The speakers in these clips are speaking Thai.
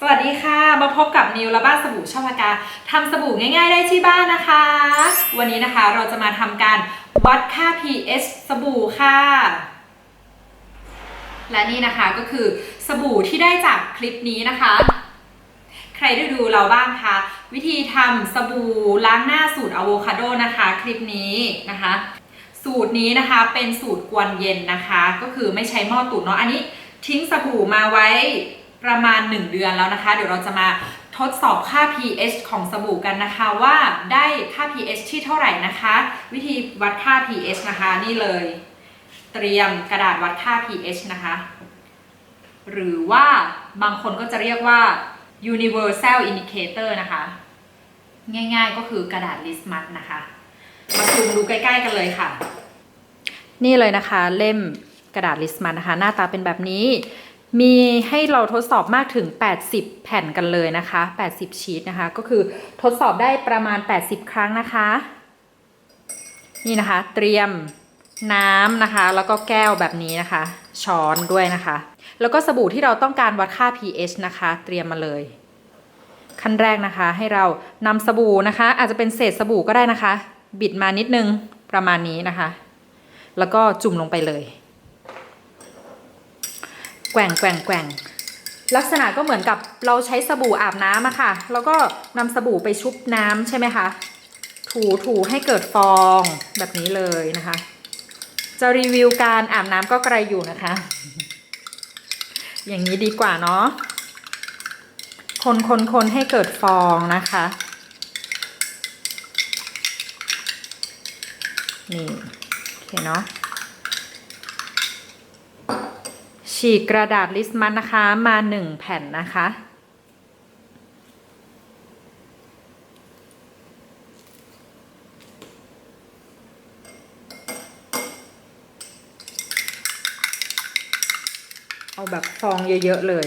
สวัสดีค่ะ มาพบกับนิวและบ้านสบู่ช่อพากาทำสบู่ง่าย ๆ ได้ที่บ้านนะคะ วันนี้นะคะเราจะมาทำการวัดค่า pH สบู่ค่ะ และนี่นะคะก็คือสบู่ที่ได้จากคลิปนี้นะคะ ใครได้ดูเราบ้างคะวิธีทำสบู่ล้างหน้าสูตรอะโวคาโดนะคะ คลิปนี้นะคะ สูตรนี้นะคะเป็นสูตรกวนเย็นนะคะ ก็คือไม่ใช้หม้อตุ๋นเนาะอันนี้ทิ้งสบู่มาไว้ ประมาณ 1 เดือนแล้วนะคะ เดี๋ยวเราจะมาทดสอบค่า pH ของสบู่กันนะคะว่าได้ค่า pH ที่เท่าไหร่นะคะ วิธีวัดค่า pH นะคะนี่เลย เตรียมกระดาษวัดค่า pH นะคะ หรือว่าบางคนก็จะเรียกว่า universal indicator นะคะ ง่ายๆก็คือกระดาษลิสมัสนะคะ มาซูมดูใกล้ๆกันเลยค่ะ นี่เลยนะคะเล่มกระดาษลิสมันนะคะ หน้าตาเป็นแบบนี้ มีให้เราทดสอบมากถึง 80 แผ่นกันเลยนะคะ 80 ชีตนะคะ ก็คือทดสอบได้ประมาณ 80 ครั้งนะคะ นี่นะคะ เตรียมน้ำนะคะ แล้วก็แก้วแบบนี้นะคะ ช้อนด้วยนะคะ แล้วก็สบู่ที่เราต้องการวัดค่า pH นะคะ เตรียมมาเลย ขั้นแรกนะคะ ให้เรานำสบู่นะคะ อาจจะเป็นเศษสบู่ก็ได้นะคะ บิดมานิดนึงประมาณนี้นะคะ แล้วก็จุ่มลงไปเลย แกว่งแกว่งแกว่งลักษณะก็เหมือนกับเราใช้สบู่อาบน้ำอะค่ะ แล้วก็นำสบู่ไปชุบน้ำใช่ไหมคะ ถูถูให้เกิดฟองแบบนี้เลยนะคะ จะรีวิวการอาบน้ำก็ไกลอยู่นะคะ อย่างนี้ดีกว่าเนาะ คนคนคนให้เกิดฟองนะคะ นี่ โอเคเนาะ ฉีกกระดาษลิสต์มันนะคะมาหนึ่งแผ่นนะคะ เอาแบบฟองเยอะ ๆ เลย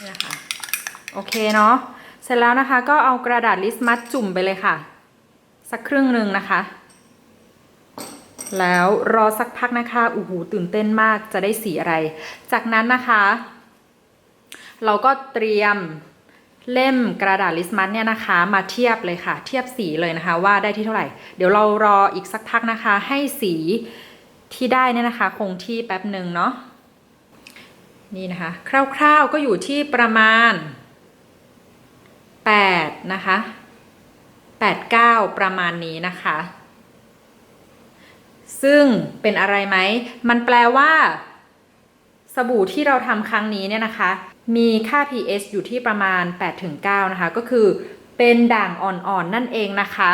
เนี่ยค่ะโอเคเนาะ เสร็จแล้วนะคะก็เอากระดาษลิสต์มัดจุ่มไปเลยค่ะ สักครึ่งหนึ่งนะคะ แล้วรอสักพักนะคะอู้หูตื่นเต้นมากจะได้สีอะไร จากนั้นนะคะ เราก็เตรียมเล่มกระดาษลิสมัดเนี่ยนะคะมาเทียบเลยค่ะ เทียบสีเลยนะคะ ว่าได้ที่เท่าไหร่ เดี๋ยวเรารออีกสักพักนะคะ ให้สีที่ได้เนี่ยนะคะ คงที่แป๊บหนึ่งเนาะนี่นะคะ คร่าวๆก็อยู่ที่ประมาณ8นะคะ 8 9 ประมาณนี้นะคะ ซึ่งเป็นอะไรไหม มันแปลว่าสบู่ที่เราทำครั้งนี้เนี่ยนะคะ มีค่า pH อยู่ที่ประมาณ 8-9 นะคะ ก็คือเป็นด่างอ่อนๆนนั่นเองนะคะ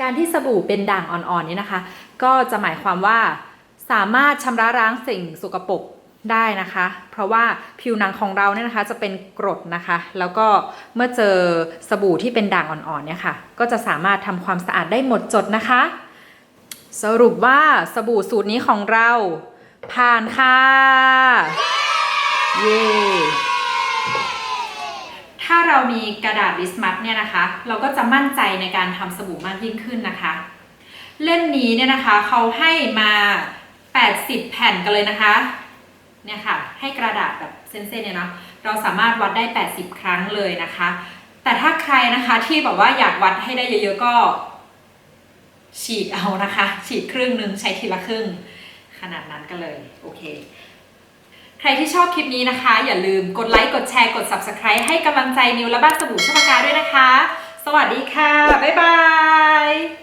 การที่สบู่เป็นด่างอ่อนๆนี้นะคะ ก็จะหมายความว่าสามารถชำระล้างสิ่งสกปรก ได้นะคะ เพราะว่าผิวหนังของเราเนี่ยนะคะจะเป็นกรดนะคะ แล้วก็เมื่อเจอสบู่ที่เป็นด่างอ่อนๆเนี่ยค่ะ ก็จะสามารถทำความสะอาดได้หมดจดนะคะ สรุปว่าสบู่สูตรนี้ของเรา ผ่านค่ะ เย้ถ้าเรามีกระดาษลิสมัสเนี่ยนะคะ เราก็จะมั่นใจในการทำสบู่มากยิ่งขึ้นนะคะ เล่มนี้เนี่ยนะคะเขาให้มา 80 แผ่นกันเลยนะคะ เนี่ยค่ะให้กระดาษแบบเส้นๆเนี่ยเนาะเราสามารถวัดได้ 80 ครั้งเลยนะคะ แต่ถ้าใครนะคะที่แบบว่าอยากวัดให้ได้เยอะๆก็ ฉีกเอานะคะ ฉีกครึ่งหนึ่งใช้ทีละครึ่ง ขนาดนั้นกันเลยโอเค ใครที่ชอบคลิปนี้นะคะ อย่าลืมกดไลค์กดแชร์กด Subscribe ให้กำลังใจนิวและบ้านสบู่ชมากาด้วยนะคะ สวัสดีค่ะ บ๊ายบาย